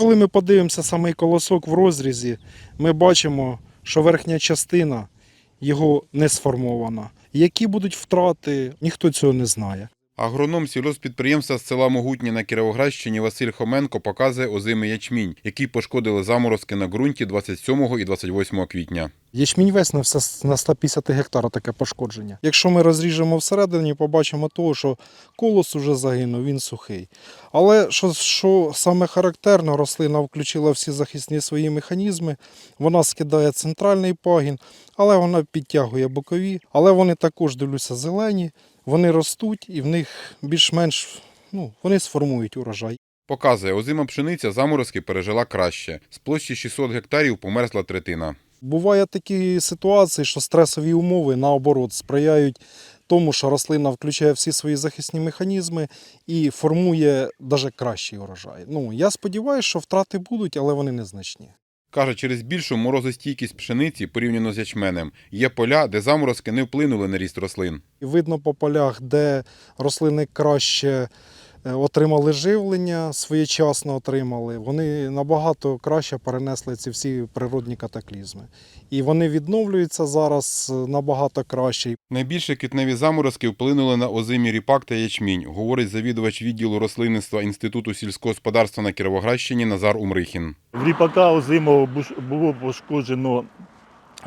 Коли ми подивимося самий колосок в розрізі, ми бачимо, що верхня частина його не сформована. Які будуть втрати, ніхто цього не знає. Агроном сільгоспідприємства з села Могутні на Кіровоградщині Василь Хоменко показує озимий ячмінь, який пошкодили заморозки на ґрунті 27 і 28 квітня. Ячмінь весь на, все, на 150 гектара таке пошкодження. Якщо ми розріжемо всередині, побачимо того, що колос уже загинув, він сухий. Але що, що саме характерно, рослина включила всі захисні свої механізми, вона скидає центральний пагін, але вона підтягує бокові. Але вони також дивлюся зелені, вони ростуть і в них більш-менш ну, вони сформують урожай. Показує, озима пшениця заморозки пережила краще. З площі 600 гектарів померзла третина. Буває такі ситуації, що стресові умови наоборот сприяють тому, що рослина включає всі свої захисні механізми і формує навіть кращий урожай. Ну я сподіваюся, що втрати будуть, але вони незначні. Каже, через більшу морозостійкість пшениці порівняно з ячменем є поля, де заморозки не вплинули на ріст рослин. Видно по полях, де рослини краще отримали живлення, своєчасно отримали, вони набагато краще перенесли ці всі природні катаклізми. І вони відновлюються зараз е, набагато краще. Найбільше квітневі заморозки вплинули на озимі ріпак та ячмінь, говорить завідувач відділу рослинництва Інституту сільського господарства на Кіровоградщині Назар Умрихін. В ріпака озимого буш- було пошкоджено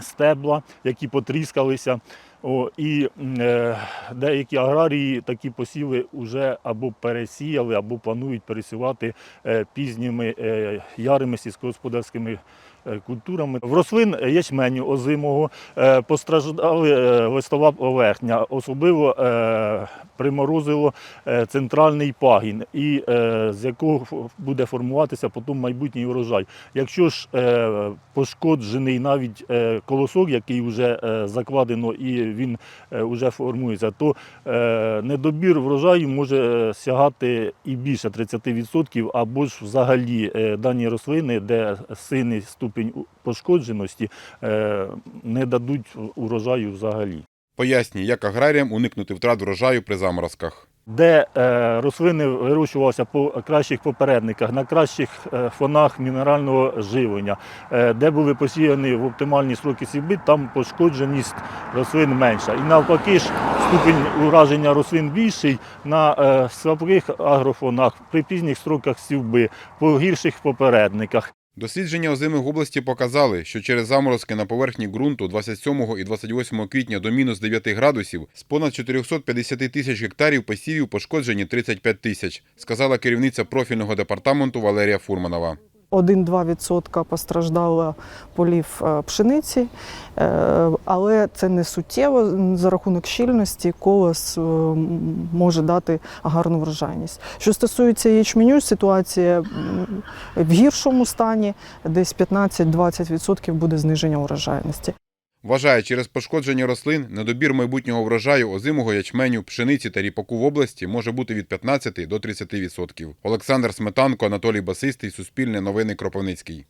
стебла, які потріскалися. О, і е, деякі аграрії такі посіви вже або пересіяли, або планують пересівати е, пізніми е, ярими сільськогосподарськими е, культурами. В рослин ячменю озимого е, постраждали е, листова поверхня, особливо е, приморозило е, центральний пагін, і е, з якого буде формуватися потім майбутній урожай. Якщо ж е, пошкоджений навіть е, колосок, який вже е, закладено і він е, вже формується, то е, недобір врожаю може е, сягати і більше 30%, або ж взагалі е, дані рослини, де сильний ступінь пошкодженості, е, не дадуть урожаю взагалі. Пояснює, як аграріям уникнути втрат врожаю при заморозках. Де е, рослини вирощувалися по кращих попередниках, на кращих е, фонах мінерального живлення, е, де були посіяні в оптимальні сроки сівби, там пошкодженість рослин менша. І навпаки ж ступінь ураження рослин більший на слабких агрофонах, при пізніх строках сівби, по гірших попередниках. Дослідження озимих області показали, що через заморозки на поверхні ґрунту 27 і 28 квітня до мінус 9 градусів з понад 450 тисяч гектарів посівів пошкоджені 35 тисяч, сказала керівниця профільного департаменту Валерія Фурманова. 1-2% постраждало полів е, пшениці, е, але це не суттєво. За рахунок щільності колос е, може дати гарну врожайність. Що стосується ячменю, ситуація в гіршому стані, десь 15-20% буде зниження урожайності. Вважає, через пошкодження рослин недобір майбутнього врожаю озимого ячменю, пшениці та ріпаку в області може бути від 15 до 30%. Олександр Сметанко, Анатолій Басистий, Суспільне новини Кропивницький.